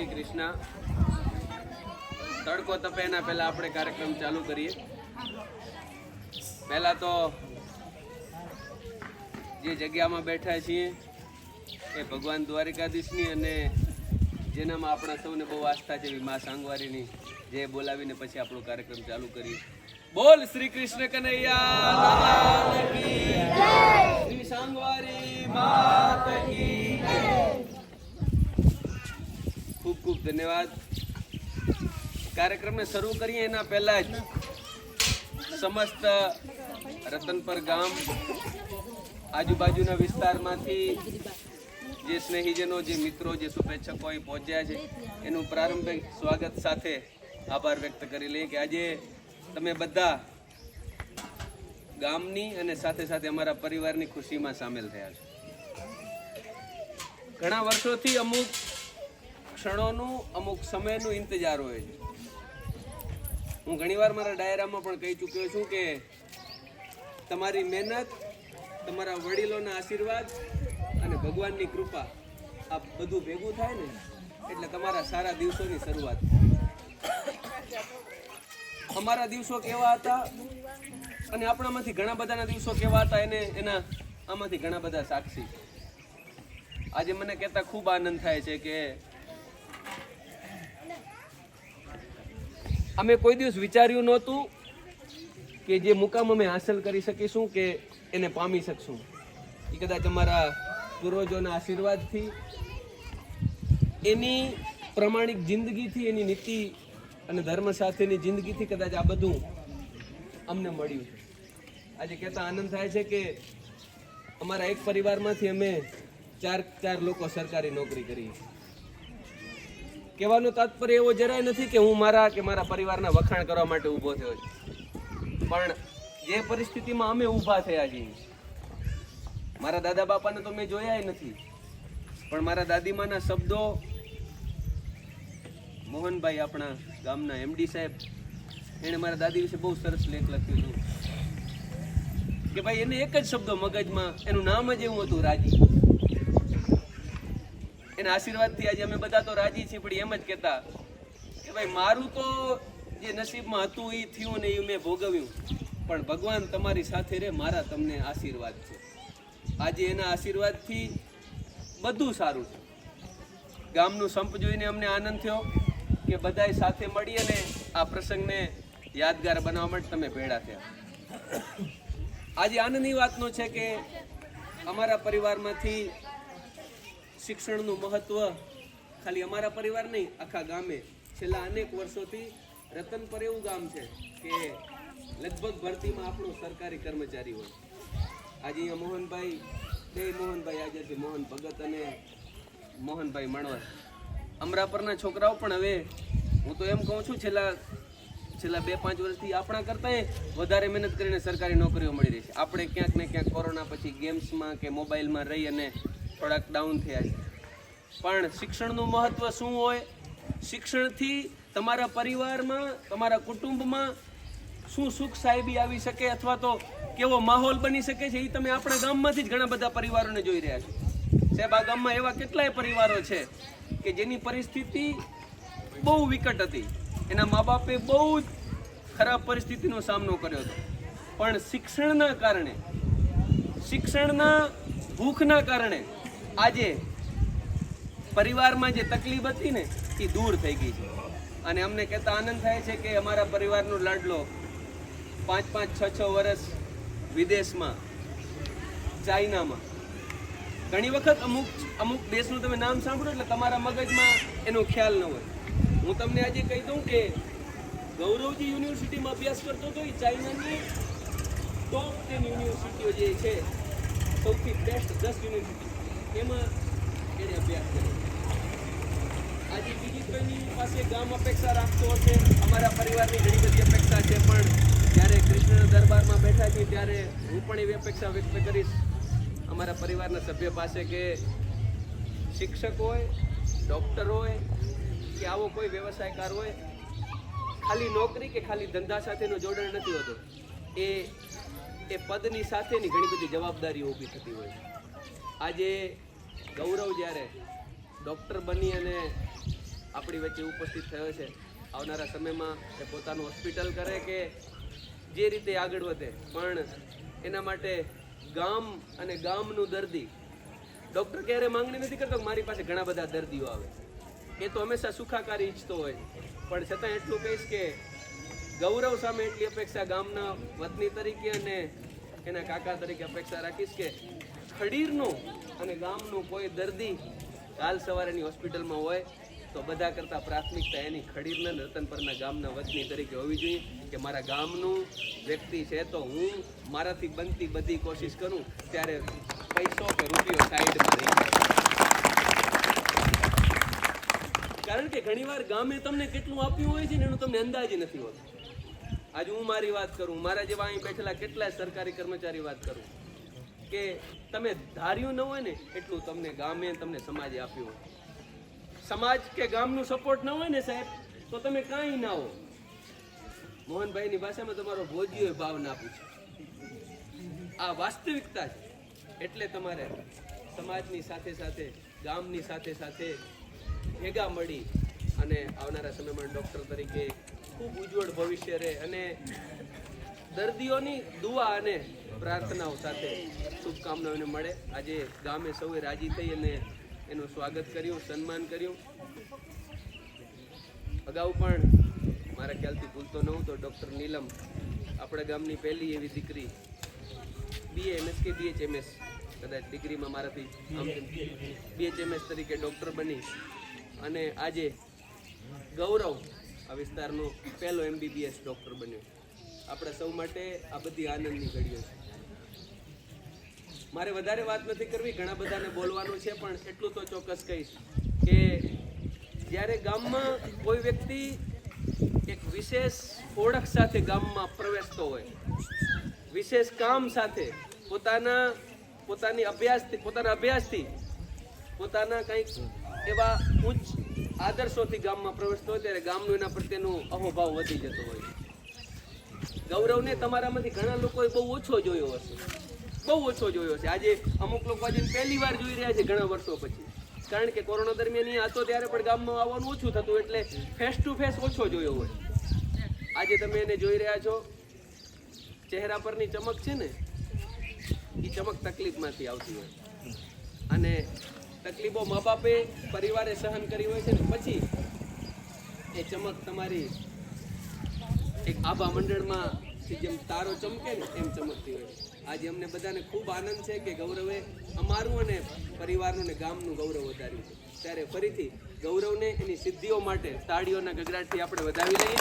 શ્રી કૃષ્ણ. તડકો તપે એના પહેલાં આપણે કાર્યક્રમ ચાલુ કરીએ. પહેલાં તો જે જગ્યામાં બેઠા છીએ એ ભગવાન દ્વારિકાધીશની અને જેનામાં આપણા સૌને બહુ આસ્થા છે મા સાંગવારીની, જે બોલાવીને પછી આપણો કાર્યક્રમ ચાલુ કરીએ. બોલ શ્રી કૃષ્ણ કનૈયા સાંગવારી, માત કી ધન્યવાદ. કાર્યક્રમને શરૂ કરીએ એના પહેલાં જ સમસ્ત રતનપર ગામ, આજુબાજુના વિસ્તારમાંથી જે સ્નેહીજનો, જે મિત્રો, જે શુભેચ્છકો એ પહોંચ્યા છે, એનું પ્રારંભિક સ્વાગત સાથે આભાર વ્યક્ત કરી લઈએ કે આજે તમે બધા ગામની અને સાથે સાથે અમારા પરિવારની ખુશીમાં સામેલ થયા છો. ઘણા વર્ષોથી અમુક ક્ષણોનું અમુક સમયનું ઇંતજાર હોય છે. હું ઘણીવાર મારા ડાયરામાં પણ કહી ચૂક્યો છું કે તમારી મહેનત, તમારા વડીલોના આશીર્વાદ અને ભગવાનની કૃપા આ બધું ભેગું થાય ને, એટલે તમારા સારા દિવસોની શરૂઆત અમારા દિવસો કેવા હતા અને આપણામાંથી ઘણા બધાના દિવસો કેવા હતા એને, એના આમાંથી ઘણા બધા સાક્ષી. આજે મને કહેતા ખૂબ આનંદ થાય છે કે અમે કોઈ દિવસ વિચાર્યું નહોતું કે જે મુકામ અમે હાંસલ કરી શકીશું કે એને પામી શકશું. એ કદાચ અમારા પૂર્વજોના આશીર્વાદથી, એની પ્રમાણિક જિંદગીથી, એની નીતિ અને ધર્મ સાથેની જિંદગીથી કદાચ આ બધું અમને મળ્યું આજે કહેતા આનંદ થાય છે કે અમારા એક પરિવારમાંથી અમે ચાર ચાર લોકો સરકારી નોકરી છીએ કહેવાનું તાત્પર્ય એવો જરાય નથી કે હું મારા કે મારા પરિવારના વખાણ કરવા માટે ઊભો થયો છું. પણ જે પરિસ્થિતિમાં અમે ઊભા થયા છીએ, મારા દાદા બાપાને તો મેં જોયા નથી. પણ મારા દાદીમાના શબ્દો મોહનભાઈ આપણા ગામના એમડી સાહેબ, એણે મારા દાદી વિશે બહુ સરસ લેખ લખ્યું હતું. કે ભાઈ એને એક જ શબ્દો મગજમાં, એનું નામ જ એવું હતું, રાજી. એના આશીર્વાદથી આજે અમે બધા તો રાજી છીએ, પણ એમ જ કહેતા કે ભાઈ, મારું તો જે નસીબમાં હતું એ થયું ને એ મેં ભોગવ્યું. પણ ભગવાન તમારી સાથે રે મારા તમને આશીર્વાદ છે. આજે એના આશીર્વાદથી બધું સારું છે. ગામનું સંપ જોઈને અમને આનંદ થયો કે બધાય સાથે મળી અને આ પ્રસંગને યાદગાર બનાવવા માટે તમે ભેળા થયા. આજે આનંદની વાતનો છે કે અમારા પરિવારમાંથી શિક્ષણનું મહત્વ ખાલી અમારા પરિવાર નહીં, આખા ગામે. છેલ્લા અનેક વર્ષોથી રતનપર એવું ગામ છે કે લગભગ ભરતીમાં આપણો સરકારી કર્મચારી હોય. આજે અહીંયા મોહનભાઈ, બે મોહનભાઈ આજે છે, મોહન ભગત અને મોહનભાઈ માણવર અમરાપરના છોકરાઓ પણ હવે, હું તો એમ કહું છું, છેલ્લા છેલ્લા બે પાંચ વર્ષથી આપણા કરતાંય વધારે મહેનત કરીને સરકારી નોકરીઓ મળી રહી છે. આપણે ક્યાંક ને ક્યાંક કોરોના પછી ગેમ્સમાં કે મોબાઈલમાં રહી અને થોડાક ડાઉન થયા છે. પણ શિક્ષણનું મહત્ત્વ શું હોય? શિક્ષણથી તમારા પરિવારમાં, તમારા કુટુંબમાં શું સુખ સાહેબી આવી શકે અથવા તો કેવો માહોલ બની શકે છે, એ તમે આપણા ગામમાંથી જ ઘણા બધા પરિવારોને જોઈ રહ્યા છો. સાહેબ, આ ગામમાં એવા કેટલાય પરિવારો છે કે જેની પરિસ્થિતિ બહુ વિકટ હતી. એના મા બાપે બહુ જ ખરાબ પરિસ્થિતિનો સામનો કર્યો હતો. પણ શિક્ષણના કારણે, શિક્ષણના ભૂખના કારણે આજે પરિવારમાં જે તકલીફ હતી ને, એ દૂર થઈ ગઈ છે. અને અમને કહેતા આનંદ થાય છે કે અમારા પરિવારનો લાડલો પાંચ પાંચ છ છ વર્ષ વિદેશમાં, ચાઇનામાં. ઘણી વખત અમુક અમુક દેશનું તમે નામ સાંભળો એટલે તમારા મગજમાં એનો ખ્યાલ ન હોય. હું તમને આજે કહી દઉં કે ગૌરવજી યુનિવર્સિટીમાં અભ્યાસ કરતો હતો, એ ચાઇનાની ટોપ ટેન યુનિવર્સિટીઓ જે છે, સૌથી બેસ્ટ દસ યુનિવર્સિટી. એમાં એણે અભ્યાસ કર્યો. આજે બીજી કોઈની પાસે ગામ અપેક્ષા રાખતો હશે? અમારા પરિવારની ઘણી બધી અપેક્ષા છે, પણ જ્યારે કૃષ્ણના દરબારમાં બેઠા છીએ ત્યારે હું પણ એવી અપેક્ષા વ્યક્ત કરીશ અમારા પરિવારના સભ્ય પાસે કે શિક્ષક હોય, ડૉક્ટર હોય, કે આવો કોઈ વ્યવસાયકાર હોય, ખાલી નોકરી કે ખાલી ધંધા સાથેનું જોડાણ નથી હોતું. એ એ પદની સાથેની ઘણી બધી જવાબદારીઓ ઊભી થતી હોય આજે ગૌરવ જ્યારે ડૉક્ટર બની અને આપણી વચ્ચે ઉપસ્થિત થયો છે, આવનારા સમયમાં એ પોતાનું હોસ્પિટલ કરે કે જે રીતે આગળ વધે. પણ એના માટે ગામ અને ગામનું દર્દી, ડૉક્ટર ક્યારે માંગણી નથી કરતો મારી પાસે ઘણા બધા દર્દીઓ આવે. એ તો હંમેશા સુખાકારી ઈચ્છતો હોય. પણ છતાં એટલું કહીશ કે ગૌરવ સામે એટલી અપેક્ષા ગામના વતની તરીકે અને એના કાકા તરીકે અપેક્ષા રાખીશ કે ખડીરનું અને ગામનું કોઈ દર્દી કાલ સવારેની હોસ્પિટલમાં હોય, તો બધા કરતાં પ્રાથમિકતા એની ખડીરના રતનપરના ગામના વતની તરીકે હોવી જોઈએ કે મારા ગામનું વ્યક્તિ છે તો હું મારાથી બનતી બધી કોશિશ કરું ત્યારે પૈસો કે રૂપિયો સાઈડમાં રહી કારણ કે ઘણીવાર ગામે તમને કેટલું આપ્યું હોય છે ને એનું તમને અંદાજ નથી હોતો. આજે હું મારી વાત કરું, મારા જેવા અહીં બેઠેલા કેટલાય સરકારી કર્મચારી વાત કરું. કે તમે ધાર્યું ન હોય ને, એટલું તમને ગામે તમને સમાજે આપ્યું હોય. સમાજ કે ગામનું સપોર્ટ ન હોય ને સાહેબ, તો તમે કાંઈ ના હો. મોહનભાઈની ભાષામાં તમારો ભોજીઓ ભાવ ના પૂછે આ વાસ્તવિકતા છે. એટલે તમારે સમાજની સાથે સાથે, ગામની સાથે સાથે ભેગા મળી અને આવનારા સમયમાં ડૉક્ટર તરીકે ખૂબ ઉજ્જવળ ભવિષ્ય રહે અને દર્દીઓની દુઆ અને પ્રાર્થનાઓ સાથે શુભકામનાઓને મળે. આજે ગામે સૌએ રાજી થઈ અને એનું સ્વાગત કર્યું, સન્માન કર્યું. અગાઉ પણ મારા ખ્યાલથી ભૂલતો ન હતો ડૉક્ટર નીલમ આપણા ગામની પહેલી એવી દીકરી બીએ એમએસ કે બીએચએમએસ કદાચ ડિગ્રીમાં મારાથી બીએચએમએસ તરીકે ડૉક્ટર બની અને આજે ગૌરવ આ વિસ્તારનો પહેલો એમબીબીએસ ડૉક્ટર બન્યો. આપણા સૌ માટે આ બધી આનંદની ઘડીઓ છે. મારે વધારે વાત નથી કરવી, ઘણા બધાને બોલવાનું છે, પણ એટલું તો ચોક્કસ કહીશ કે જ્યારે ગામમાં કોઈ વ્યક્તિ એક વિશેષ ઓળખ સાથે ગામમાં પ્રવેશતો હોય, વિશેષ કામ સાથે, પોતાના, પોતાની અભ્યાસથી, પોતાના અભ્યાસથી, પોતાના કંઈક એવા ઉચ્ચ આદર્શોથી ગામમાં પ્રવેશતો હોય, ત્યારે ગામનું એના પ્રત્યેનો અહોભાવ વધી જતો હોય ગૌરવને તમારામાંથી ઘણા લોકોએ બહુ ઓછો જોયો હશે. બહુ ઓછો જોયો છે. આજે અમુક લોકો આજે પહેલી વાર જોઈ રહ્યા છે ઘણા વર્ષો પછી. કારણ કે કોરોના દરમિયાન અહીંયા હતો ત્યારે પણ ગામમાં આવવાનું ઓછું થતું એટલે ફેસ ટુ ફેસ ઓછો જોયો હોય. આજે તમે એને જોઈ રહ્યા છો. ચહેરા પરની ચમક છે ને, એ ચમક તકલીફમાંથી આવતી હોય. અને તકલીફો મા બાપે પરિવારે સહન કરી હોય છે ને, પછી એ ચમક તમારી એક આભા મંડળમાં જેમ તારો ચમકે ને એમ ચમકતી હોય. આજે અમને બધાને ખૂબ આનંદ છે કે ગૌરવે અમારું અને પરિવારનું ને ગામનું ગૌરવ વધાર્યું છે. ત્યારે ફરીથી ગૌરવને એની સિદ્ધિઓ માટે તાળીઓના ગગડાટથી આપણે વધાવી લઈએ.